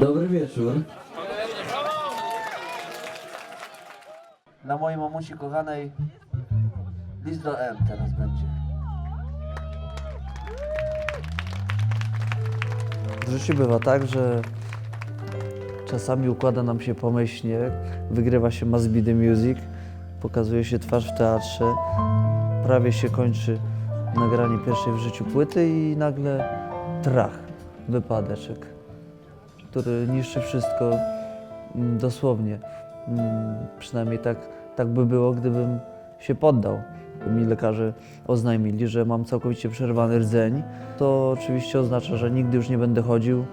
Dobry wieczór. Dla mojej mamusi kochanej list do M teraz będzie. W życiu bywa tak, że czasami układa nam się pomyślnie, wygrywa się Must Be The Music, pokazuje się twarz w teatrze, prawie się kończy nagranie pierwszej w życiu płyty i nagle trach, wypadeczek, który niszczy wszystko mm, dosłownie. Mm, Przynajmniej tak, tak by było, gdybym się poddał. Mi lekarze oznajmili, że mam całkowicie przerwany rdzeń. To oczywiście oznacza, że nigdy już nie będę chodził,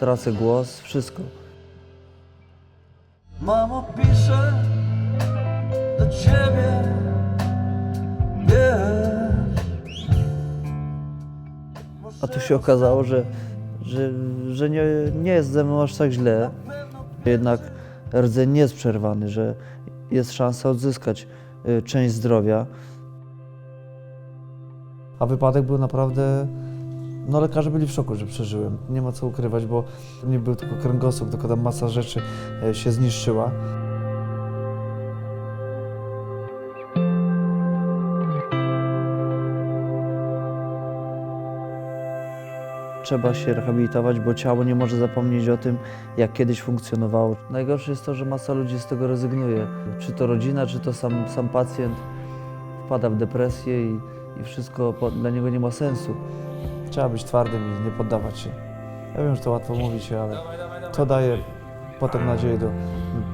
tracę głos, wszystko. Mamo, piszę do ciebie, wiesz. A tu się okazało, że, że, że nie, nie jest ze mną aż tak źle. Jednak rdzeń jest przerwany, że jest szansa odzyskać y, część zdrowia. A wypadek był naprawdę. No lekarze byli w szoku, że przeżyłem. Nie ma co ukrywać, bo nie był tylko kręgosłup, tylko tam masa rzeczy e, się zniszczyła. Trzeba się rehabilitować, bo ciało nie może zapomnieć o tym, jak kiedyś funkcjonowało. Najgorsze jest to, że masa ludzi z tego rezygnuje. Czy to rodzina, czy to sam, sam pacjent wpada w depresję i, i wszystko po, dla niego nie ma sensu. Trzeba być twardym i nie poddawać się. Ja wiem, że to łatwo mówić, ale to daje potem nadzieję, do,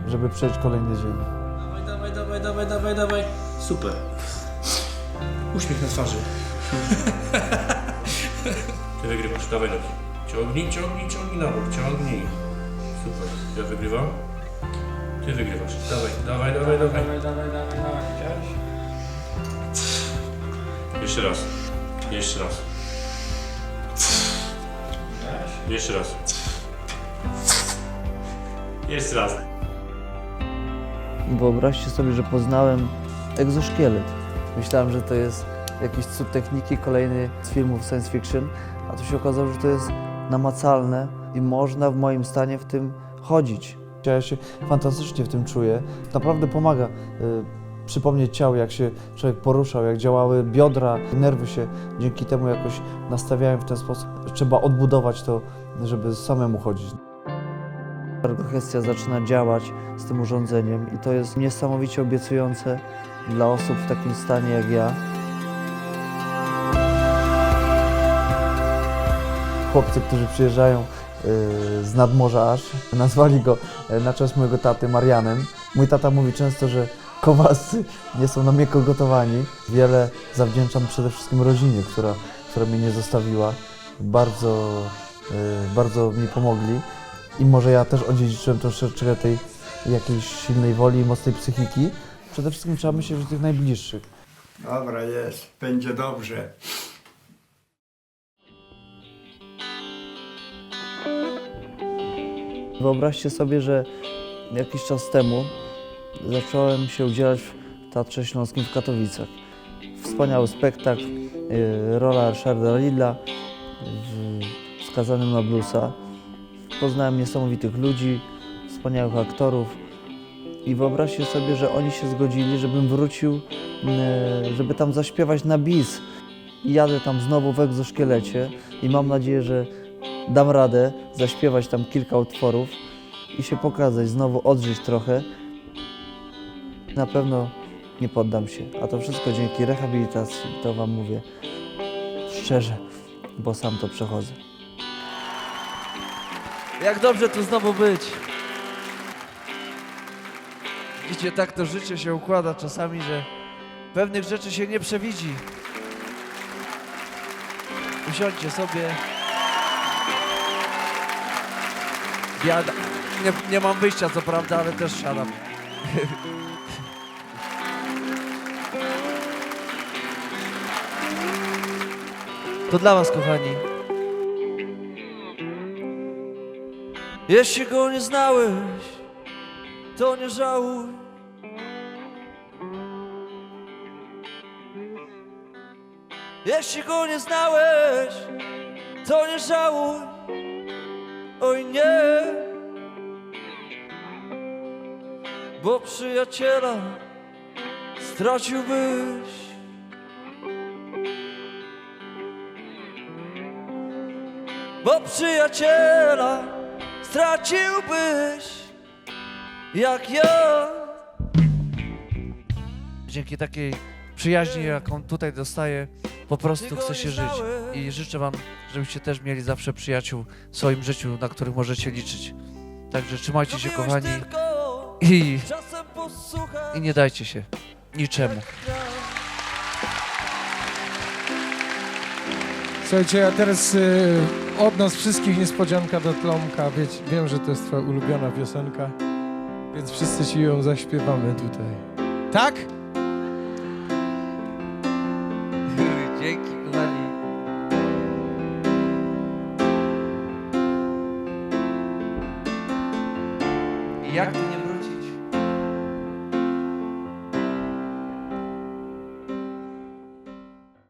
żeby przejść kolejny dzień. Dawaj, dawaj, dawaj, dawaj, dawaj, dawaj. Super. Uśmiech na twarzy. Ty wygrywasz, dawaj nogi. Ciągnij, ciągnij, ciągnij na bok, ciągnij. Super. Ja wygrywam. Ty wygrywasz. Dawaj, dawaj, dawaj, dawaj. Dawaj, dawaj, dawaj, dawaj, widziałeś? Jeszcze raz. Jeszcze raz. Widziałeś? Jeszcze raz. Jeszcze raz. Wyobraźcie sobie, że poznałem egzoszkielet. Myślałem, że to jest jakiś cud techniki kolejny z filmów science fiction, a tu się okazało, że to jest namacalne i można w moim stanie w tym chodzić. Ja się fantastycznie w tym czuję. Naprawdę pomaga y, przypomnieć ciało, jak się człowiek poruszał, jak działały biodra, nerwy się dzięki temu jakoś nastawiają w ten sposób. Trzeba odbudować to, żeby samemu chodzić. Ergogestia zaczyna działać z tym urządzeniem i to jest niesamowicie obiecujące dla osób w takim stanie jak ja. Chłopcy, którzy przyjeżdżają y, z nadmorza aż, nazwali go y, na czas mojego taty Marianem. Mój tata mówi często, że kowalscy nie są na miękko gotowani. Wiele zawdzięczam przede wszystkim rodzinie, która, która mnie nie zostawiła. Bardzo, y, bardzo mi pomogli. I może ja też odziedziczyłem troszeczkę tej jakiejś silnej woli i mocnej psychiki. Przede wszystkim trzeba myśleć o tych najbliższych. Dobra, jest, będzie dobrze. Wyobraźcie sobie, że jakiś czas temu zacząłem się udzielać w Teatrze Śląskim w Katowicach. Wspaniały spektakl, y, rola Ryszarda Lidla, skazanym na bluesa. Poznałem niesamowitych ludzi, wspaniałych aktorów i wyobraźcie sobie, że oni się zgodzili, żebym wrócił, y, żeby tam zaśpiewać na bis. I jadę tam znowu w egzoszkielecie i mam nadzieję, że dam radę zaśpiewać tam kilka utworów i się pokazać, znowu odżyć trochę. Na pewno nie poddam się, a to wszystko dzięki rehabilitacji, to Wam mówię szczerze, bo sam to przechodzę. Jak dobrze tu znowu być. Widzicie, tak to życie się układa czasami, że pewnych rzeczy się nie przewidzi. Usiądźcie sobie. Ja nie, nie mam wyjścia, co prawda, ale też siadam. To dla was, kochani. Jeśli go nie znałeś, to nie żałuj. Jeśli go nie znałeś, to nie żałuj. Bo przyjaciela straciłbyś. Bo przyjaciela straciłbyś jak ja. Dzięki takiej przyjaźni, jaką tutaj dostaję, po prostu chce się żyć. I życzę Wam, żebyście też mieli zawsze przyjaciół w swoim życiu, na których możecie liczyć. Także trzymajcie się, kochani, i, i nie dajcie się niczemu. Słuchajcie, a teraz y, od nas wszystkich niespodzianka do Tlomka. Wieć, wiem, że to jest twoja ulubiona piosenka, więc wszyscy ci ją zaśpiewamy tutaj. Tak? Dzięki, kochani. Jak to nie